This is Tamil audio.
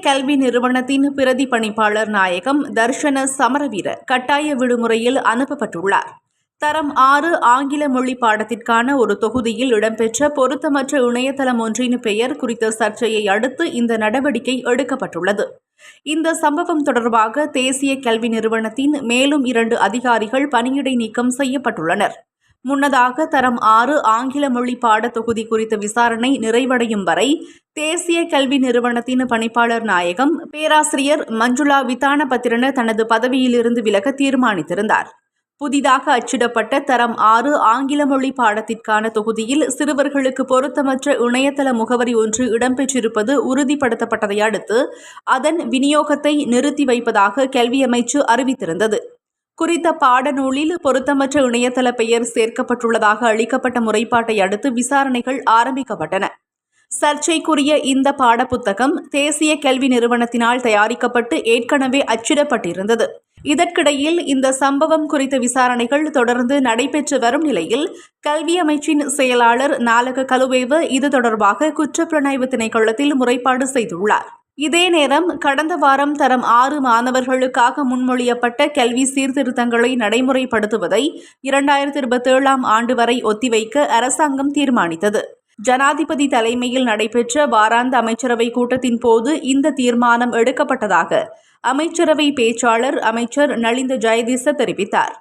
கல்வி நிறுவனத்தின் பிரதி பணிப்பாளர் நாயகம் தர்ஷன சமரவீர கட்டாய விடுமுறையில் அனுப்பப்பட்டுள்ளார். தரம் ஆறு ஆங்கில மொழி பாடத்திற்கான ஒரு தொகுதியில் இடம்பெற்ற பொருத்தமற்ற இணையதளம் ஒன்றின் பெயர் குறித்த சர்ச்சையை அடுத்து இந்த நடவடிக்கை எடுக்கப்பட்டுள்ளது. இந்த சம்பவம் தொடர்பாக தேசிய கல்வி நிறுவனத்தின் மேலும் இரண்டு அதிகாரிகள் பணியிடை நீக்கம் செய்யப்பட்டுள்ளனர். முன்னதாக தரம் ஆறு ஆங்கில மொழி பாடத் தொகுதி குறித்த விசாரணை நிறைவடையும் வரை தேசிய கல்வி நிறுவனத்தின் பணிப்பாளர் நாயகம் பேராசிரியர் மஞ்சுளா விதான பத்திரன தனது பதவியிலிருந்து விலக தீர்மானித்திருந்தார். புதிதாக அச்சிடப்பட்ட தரம் ஆறு ஆங்கில மொழி பாடத்திற்கான தொகுதியில் சிறுவர்களுக்கு பொருத்தமற்ற இணையதள முகவரி ஒன்று இடம்பெற்றிருப்பது உறுதிப்படுத்தப்பட்டதை அடுத்து அதன் விநியோகத்தை நிறுத்தி வைப்பதாக கல்வி அமைச்சு அறிவித்திருந்தது. குறித்த பாடநூலில் பொருத்தமற்ற இணையதள பெயர் சேர்க்கப்பட்டுள்ளதாக அளிக்கப்பட்ட முறைப்பாட்டை அடுத்து விசாரணைகள் ஆரம்பிக்கப்பட்டன. சர்ச்சைக்குரிய இந்த பாடப்புத்தகம் தேசிய கல்வி நிறுவனத்தினால் தயாரிக்கப்பட்டு ஏற்கனவே அச்சிடப்பட்டிருந்தது. இதற்கிடையில் இந்த சம்பவம் குறித்த விசாரணைகள் தொடர்ந்து நடைபெற்று வரும் நிலையில் கல்வி அமைச்சின் செயலாளர் நாலக கலுவேவ இது தொடர்பாக குற்றப்புலனாய்வு திணைக்களத்தில் முறைப்பாடு செய்துள்ளார். இதே நேரம் கடந்த வாரம் தரம் ஆறு மாணவர்களுக்காக முன்மொழியப்பட்ட கல்வி சீர்திருத்தங்களை நடைமுறைப்படுத்துவதை இரண்டாயிரத்தி இருபத்தேழாம் ஆண்டு வரை ஒத்திவைக்க அரசாங்கம் தீர்மானித்தது. ஜனாதிபதி தலைமையில் நடைபெற்ற வாராந்த அமைச்சரவை கூட்டத்தின் போது இந்த தீர்மானம் எடுக்கப்பட்டதாக அமைச்சரவை பேச்சாளர் அமைச்சர் நலிந்த ஜெயதிச தெரிவித்தார்.